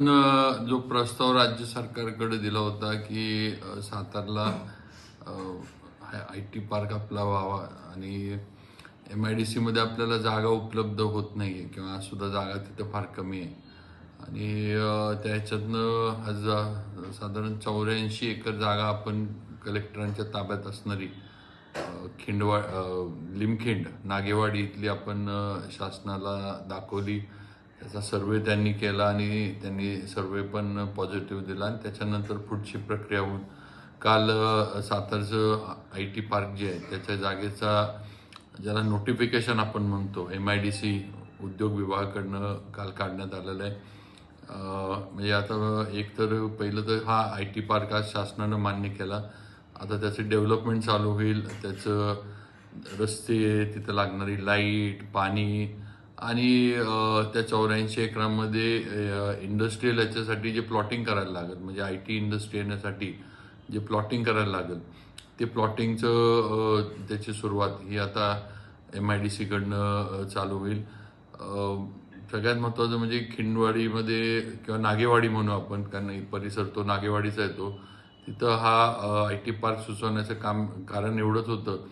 जो प्रस्ताव राज्य सरकारकडे दिला होता की सातारला आय टी पार्क आपला व्हावा आणि एम आय डी सीमध्ये आपल्याला जागा उपलब्ध होत नाही आहे किंवा सुद्धा जागा तिथं फार कमी आहे. आणि अ, त्या ह्याच्यातनं साधारण चौऱ्याऐंशी एकर जागा आपण कलेक्टरांच्या ताब्यात असणारी खिंडवा लिमखिंड नागेवाडी इथली आपण शासनाला दाखवली. त्याचा सर्वे त्यांनी केला आणि त्यांनी सर्वे पण पॉझिटिव्ह दिला आणि त्याच्यानंतर पुढची प्रक्रिया होऊन काल सातारचं आय टी पार्क जे आहे त्याच्या जागेचा ज्याला नोटिफिकेशन आपण म्हणतो एम आय डी सी उद्योग विभागाकडनं काल काढण्यात आलेलं आहे. म्हणजे आता एक तर पहिलं तर हा आय टी पार्क आज शासनानं मान्य केला. आता त्याचं डेव्हलपमेंट चालू होईल त्याचं रस्ते तिथं लागणारी लाइट पाणी आणि त्या चौऱ्याऐंशी एकरामध्ये इंडस्ट्रीयल याच्यासाठी जे प्लॉटिंग करायला लागेल म्हणजे आय टी इंडस्ट्री येण्यासाठी जे प्लॉटिंग करायला लागेल ते प्लॉटिंगचं त्याची सुरुवात ही आता एम आय डी सीकडनं चालू होईल. सगळ्यात महत्त्वाचं म्हणजे खिंडवाडीमध्ये किंवा नागेवाडी म्हणू आपण कारण परिसर तो नागेवाडीचा येतो. तिथं हा आय टी पार्क सुचवण्याचं काम कारण एवढंच होतं.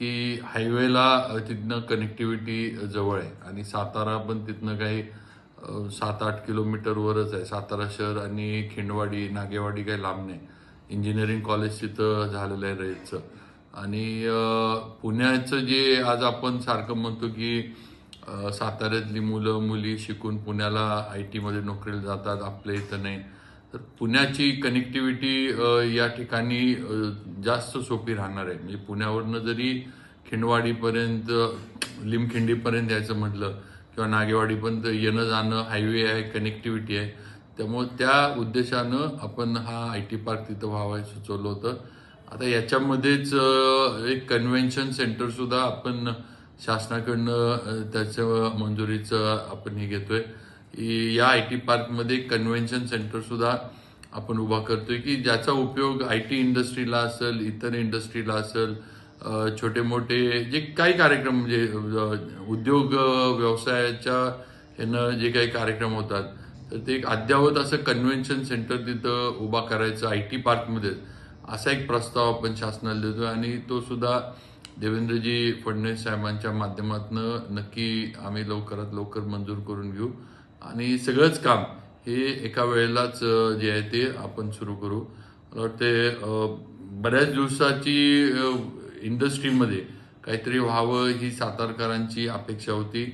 की हायवेला तिथनं कनेक्टिव्हिटी जवळ आहे. आणि सातारा पण तिथनं काही सात आठ किलोमीटरवरच आहे. सातारा शहर आणि खिंडवाडी नागेवाडी काही लांब नाही. इंजिनिअरिंग कॉलेज तिथं झालेलं आहे रयतचं आणि पुण्याचं जे आज आपण सारखं म्हणतो की साताऱ्यातली मुलं मुली शिकून पुण्याला आय टीमध्ये नोकरीला जातात. आपल्या इथं नाही. तर पुण्याची कनेक्टिव्हिटी या ठिकाणी जास्त सोपी राहणार आहे. म्हणजे पुण्यावरनं जरी खिंडवाडीपर्यंत लिमखिंडीपर्यंत यायचं म्हटलं किंवा नागेवाडीपर्यंत येणं जाणं हायवे आहे कनेक्टिव्हिटी आहे त्यामुळं त्या उद्देशानं आपण हा आय टी पार्क तिथं व्हावा सुचवलं होतं. आता याच्यामध्येच एक कन्व्हेन्शन सेंटरसुद्धा आपण शासनाकडनं त्याचं मंजुरीचं आपण हे घेतोय. या आय टी पार्कमध्ये कन्व्हेन्शन सेंटरसुद्धा आपण उभा करतोय की ज्याचा उपयोग आय टी इंडस्ट्रीला असेल इतर इंडस्ट्रीला असेल छोटे मोठे जे काही कार्यक्रम म्हणजे उद्योग व्यवसायाच्या ह्यानं जे काही कार्यक्रम होतात तर ते एक अद्यावत असं कन्व्हेन्शन सेंटर तिथं उभा करायचं आय टी पार्कमध्ये. असा एक प्रस्ताव आपण शासनाला देतो आणि तो सुद्धा देवेंद्रजी फडणवीस साहेबांच्या माध्यमातून नक्की आम्ही लवकरात लवकर मंजूर करून घेऊ. आणि सगळंच काम हे एका वेळेलाच जे आहे ते आपण सुरू करू. मला वाटते बऱ्याच दिवसाची इंडस्ट्रीमध्ये काहीतरी व्हावं ही सातारकरांची अपेक्षा होती.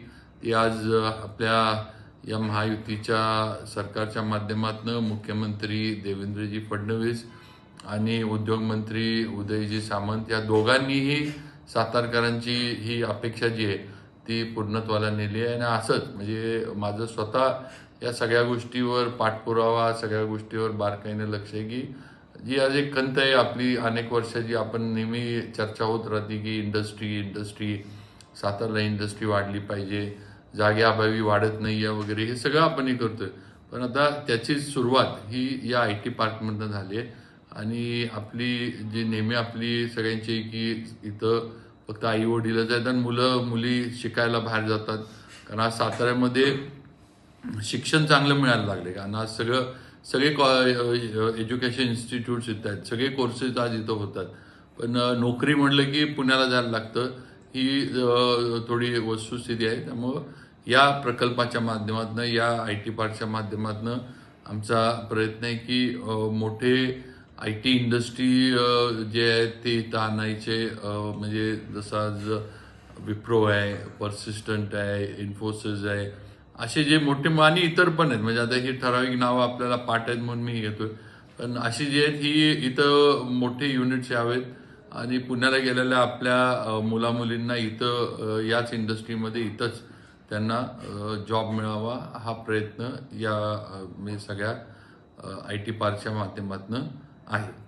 ती आज आपल्या या महायुतीच्या सरकारच्या माध्यमातून मुख्यमंत्री देवेंद्रजी फडणवीस आणि उद्योगमंत्री उदयजी सामंत या दोघांनीही सातारकरांची ही अपेक्षा जी आहे ती पूर्णत्वाला नेली आहे. आणि असंच म्हणजे माझं स्वतः या सगळ्या गोष्टीवर पाठपुरावा सगळ्या गोष्टीवर बारकाईने लक्ष आहे की जी आज एक खंत आहे आपली अनेक वर्षाची आपण नेहमी चर्चा होत राहते की इंडस्ट्री इंडस्ट्री सातारला इंडस्ट्री वाढली पाहिजे जाग्याअभावी वाढत नाही आहे वगैरे हे सगळं आपण हे करतोय. पण आता त्याची सुरुवात ही या आय टी पार्कमधनं झाली आहे. आणि आपली जी नेहमी आपली सगळ्यांची की इथं फक्त आई वडीलच आहेत आणि मुलं मुली शिकायला बाहेर जातात. कारण आज साताऱ्यामध्ये शिक्षण चांगलं मिळायला लागले कारण आज सगळं सगळे कॉ एज्युकेशन इन्स्टिट्यूट्स इथं आहेत. सगळे कोर्सेस आज इथं होतात. पण नोकरी म्हटलं की पुण्याला जायला लागतं. ही थोडी वस्तुस्थिती आहे. त्यामुळं या प्रकल्पाच्या माध्यमातून या आय टी पार्कच्या माध्यमातून आमचा प्रयत्न आहे की मोठे आय टी इंडस्ट्री जे आहेत ते इथं आणायचे. म्हणजे जसं आज विप्रो आहे पर्सिस्टंट आहे इन्फोसिस आहे. असे जे मोठे आणि इतर पण आहेत. म्हणजे आता ही ठराविक नावं आपल्याला पाठ आहेत म्हणून मी घेतोय. पण अशी जी आहेत ही इथं मोठे युनिट्स यावेत. आणि पुण्याला गेलेल्या आपल्या मुलामुलींना इथं याच इंडस्ट्रीमध्ये इथंच त्यांना जॉब मिळावा हा प्रयत्न या मी म्हणजे सगळ्या आय टी पार्कच्या माध्यमातून आहे